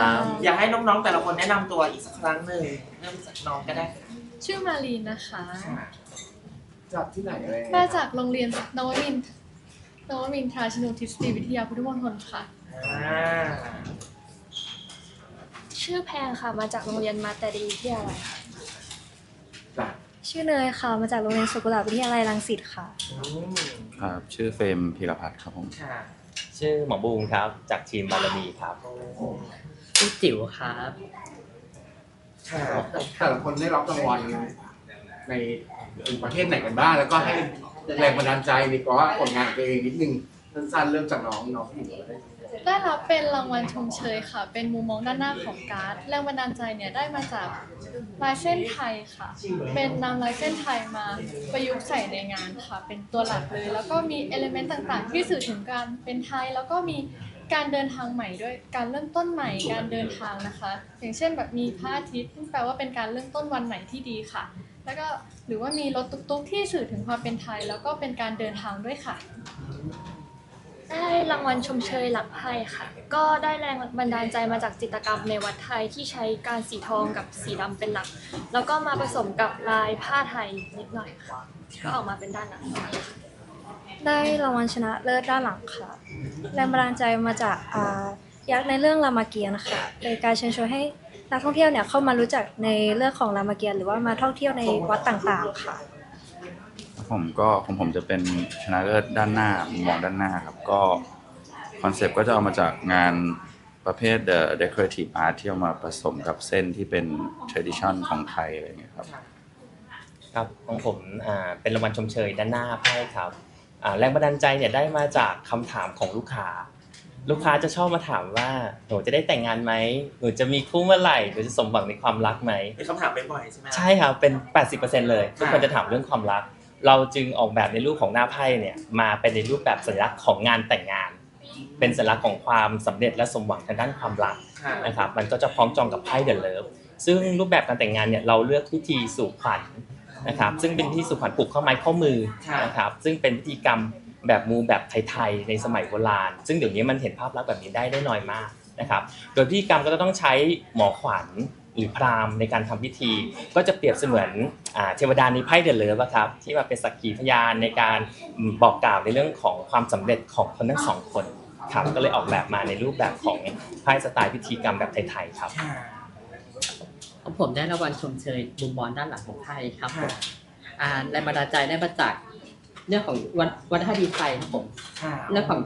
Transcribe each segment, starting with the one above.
ครับอยากให้น้องๆแต่ละคนแนะนำตัวอีกสักครั้งหนึ่งเริ่มจากน้องก็ได้ชื่อมารีนนะคะ ค่ะจากที่ไหนอะไรมาจากโรงเรียนนวมินทร์นวมินทราชนุทิศตรีวิทยาพุทธมณฑลค่ะ อ่าชื่อแพงค่ะ มาจากโรงเรียนมาตาดีวิทยาลัยค่ะจากชื่อเนยค่ะ มาจากโรงเรียนสุกุลาวิทยาลัยรังสิตค่ะ อืมครับชื่อเฟรมพีรพัฒน์ครับผม ค่ะชื่อหมอบูมครับ จากทีมบารมีครับ โอ้ ชื่อจิ๋วครับค่ะแต่ละคนได้รับรางวัลในประเทศไหนกันบ้างแล้วก็ให้แรงบันดาลใจในก็ผลงานของตัวเองนิดนึงสั้นๆเริ่มจากน้องน้องผู้หญิงเลยได้รับเป็นรางวัลชมเชยค่ะ เป็นมุมมองด้านหน้าของการ์ด แรงบันดาลใจเนี่ยได้มาจากลายเส้นไทยค่ะ เป็นนำลายเส้นไทยมาประยุกต์ใส่ในงานค่ะ เป็นตัวหลักเลย แล้วก็มีเอลิเมนต์ต่างๆ ที่สื่อถึงการเป็นไทย แล้วก็มี การเดินทางใหม่ด้วยการเริ่มต้นใหม่การเดินทางนะคะ อย่างเช่นแบบมีพระอาทิตย์ซึ่งแปลว่าเป็นการเริ่มต้นวันใหม่ที่ดีค่ะ แล้วก็หรือว่ามีรถตุ๊กๆที่สื่อถึงความเป็นไทย แล้วก็เป็นการเดินทางด้วยค่ะ ได้รางวัลชมเชยหลักไพ่ค่ะ ก็ได้แรงบันดาลใจมาจากจิตรกรรมในวัดไทยที่ใช้การสีทองกับสีดำเป็นหลัก แล้วก็มาผสมกับลายผ้าไทยนิดหน่อยค่ะ ก็ออกมาเป็นด้านหลังค่ะ ได้รางวัลชนะเลิศด้านหลังค่ะแรงบันดาลใจมาจากอ่ายักษ์ในเรื่องรามเกียรติ์นะคะเป็นการเชิญชวนให้นักท่องเที่ยวเนี่ยเข้ามารู้จักในเรื่องของรามเกียรติ์หรือว่ามาท่องเที่ยวในวัดต่างๆค่ะ ผมก็ของผมจะเป็นชนะเลิศด้านหน้ามุมมองด้านหน้าครับก็คอนเซปต์ก็จะเอามาจากงานประเภท The Decorative Art ที่เอามาผสมกับเส้นที่เป็น tradition ของไทยอะไรอย่างเงี้ยครับ ครับของผมอ่าเป็นรางวัลชมเชยด้านหน้าไพ่ครับอ่า แรงบันดาลใจเนี่ยได้มาจากคำถามของลูกค้า ลูกค้าจะชอบมาถามว่าหนูจะได้แต่งงานไหมหนูจะมีคู่เมื่อไหร่หนูจะสมหวังในความรักไหมเป็นคำถามบ่อยๆใช่ไหมใช่ครับเป็น 80%เลยทุกคนจะถามเรื่องความรัก เราจึงออกแบบในรูปของหน้าไพ่เนี่ยมาเป็นในรูปแบบสัญลักษณ์ของงานแต่งงาน เป็นสัญลักษณ์ของความสำเร็จและสมหวังทางด้านความรักค่ะนะครับมันก็จะพ้องจองกับไพ่เด e เลิฟซึ่งรูปแบบการแต่งงานเนี่ยเราเลือกพิธีสู่ขวัญ นะครับซึ่งเป็นพิธีสู่ขวัญผูกข้อไม้ข้อมือค่ะนะครับซึ่งเป็นพิธีกรรมแบบมูแบบไทยๆในสมัยโบราณ ซึ่งเดี๋ยวนี้มันเห็นภาพลักษณ์แบบนี้ได้ได้น้อยมากนะครับโดยพิธีกรรมก็จะต้องใช้หมอขวัญหรือพราหมณ์ในการทำพิธี ก็จะเปรียบเสมือนอ่าเทวดาในไพ่เด e เลิฟครับที่มาเป็นสักขีพยานในการบอกกล่าวในเรื่องของความสำเร็จของคนทั้งสองคนครับก็เลยออกแบบมาในรูปแบบของไพ่สไตล์พิธีกรรมแบบไทยๆครับค่ะของ ผมได้รางวัลชมเชยมุมมองด้านหลังของไทยครับผค่ะมอ่าแรงบันดาลใจได้มาจากเรื่องของวันวัฒนธรรมไทยครับผมค่ะเรื่องของ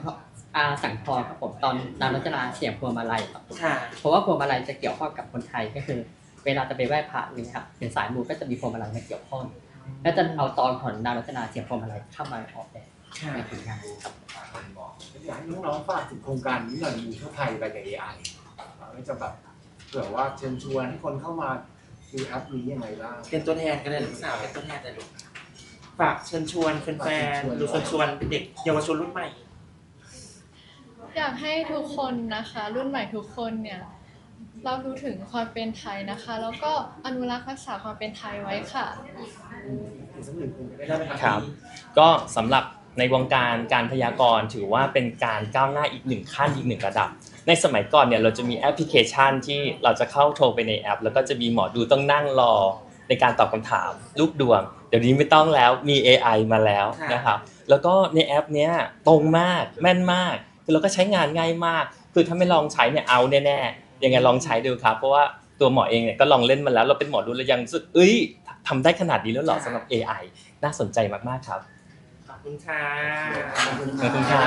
อาสังทองครับผมตอนนางรจนาเสียงพวงมาลัยครับผมค่ะเพราะว่าพวงมาลัยจะเกี่ยวข้องกับคนไทยก็คือ เวลาจะไปไหว้พระนี่ครับเป็นสายมูก็จะมีพวงมาลัยมาเกี่ยวข้องแล้วจะเอาตอนของนางรจนาเสียงพวงมาลัยเข้ามาออกแบบค่ะในผลงานครับอยากให้น้องๆฝากถึงโครงการนี้หน่อยมีทั่วไทยไปกับ AI แล้วจะแบบ เผื่อว่าเชิญชวนให้คนเข้ามาดูแอปนี้ยังไงบ้าง เป็นตัวแทนกันเลยลูกสาวเป็นตัวแทนเลยลูกฝากเชิญชวนแฟนๆหรือเชิญชวนเด็กเยาวชนรุ่นใหม่ อยากให้ทุกคนนะคะ รุ่นใหม่ทุกคนเนี่ย เรารู้ถึงความเป็นไทยนะคะ แล้วก็อนุรักษ์รักษาความเป็นไทยไว้ค่ะอีกสักหนึ่งคนก็ได้ไหมครับครับ ก็สำหรับ ในวงการการพยากรณ์ถือว่าเป็นการก้าวหน้าอีกหนึ่งขั้นอีกหนึ่งระดับ ในสมัยก่อนเนี่ยเราจะมีแอปพลิเคชันที่เราจะเข้าโทรไปในแอป แล้วก็จะมีหมอดูต้องนั่งรอในการตอบคำถามรูปดวง เดี๋ยวนี้ไม่ต้องแล้วมี AI มาแล้วค่ะนะครับแล้วก็ในแอปเนี้ยตรงมากแม่นมากคือเราก็ใช้งานง่ายมาก คือถ้าไม่ลองใช้เนี่ยเอาแน่ๆยังไงลองใช้ดูครับ เพราะว่าตัวหมอเองเนี่ยก็ลองเล่นมาแล้วเราเป็นหมอดูเรายังรู้สึกเอ้ยทำได้ขนาดนี้แล้วเหรอสำหรับ AI น่าสนใจมากๆครับขอบ คุณค่ะ ขอบคุณค่ะ